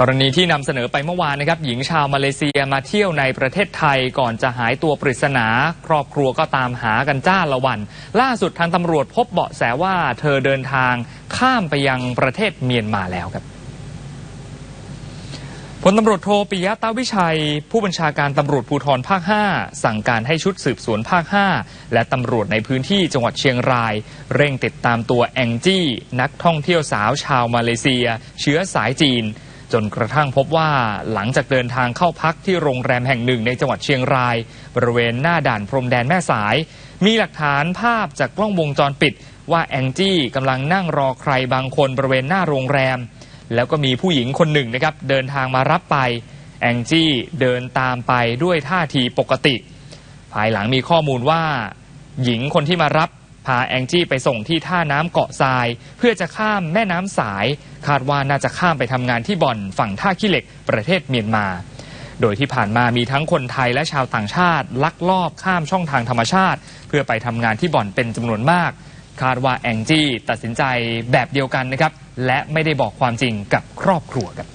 กรณีที่นำเสนอไปเมื่อวานนะครับ หญิงชาวมาเลเซียมาเที่ยวในประเทศไทยก่อนจะหายตัวปริศนา ครอบครัวก็ตามหากันจ้าละวัน ล่าสุดทางตำรวจพบเบาะแสว่าเธอเดินทางข้ามไปยังประเทศเมียนมาแล้วครับพลตำรวจโทปิยะตาวิชัย ผู้บัญชาการตำรวจภูธรภาค 5 สั่งการให้ชุดสืบสวนภาค 5 และตำรวจในพื้นที่จังหวัดเชียงราย เร่งติดตามตัวแองจี้ นักท่องเที่ยวสาวชาวมาเลเซีย เชื้อสายจีน จนกระทั่งพบว่าหลังจากเดินทางเข้าพักที่โรงแรมแห่งหนึ่งในจังหวัดเชียงราย บริเวณหน้าด่านพรมแดนแม่สาย มีหลักฐานภาพจากกล้องวงจรปิด ว่าแองจี้กำลังนั่งรอใครบางคนบริเวณหน้าโรงแรม แล้วก็มีผู้หญิงคนหนึ่งนะครับเดินทางมารับไปแองจี้เดินตามไปด้วยท่าทีปกติ ภายหลังมีข้อมูลว่า หญิงคนที่มารับ พาแองจี้ไปส่งที่ท่าน้ำเกาะทราย เพื่อจะข้ามแม่น้ำสาย คาดว่าน่าจะข้ามไปทำงานที่บ่อนฝั่งท่าขี้เหล็กประเทศเมียนมา โดยที่ผ่านมามีทั้งคนไทยและชาวต่างชาติ ลักลอบข้ามช่องทางธรรมชาติ เพื่อไปทำงานที่บ่อนเป็นจำนวนมาก คาดว่าแองจี้ตัดสินใจแบบเดียวกันนะครับและไม่ได้บอกความจริงกับครอบครัวครับ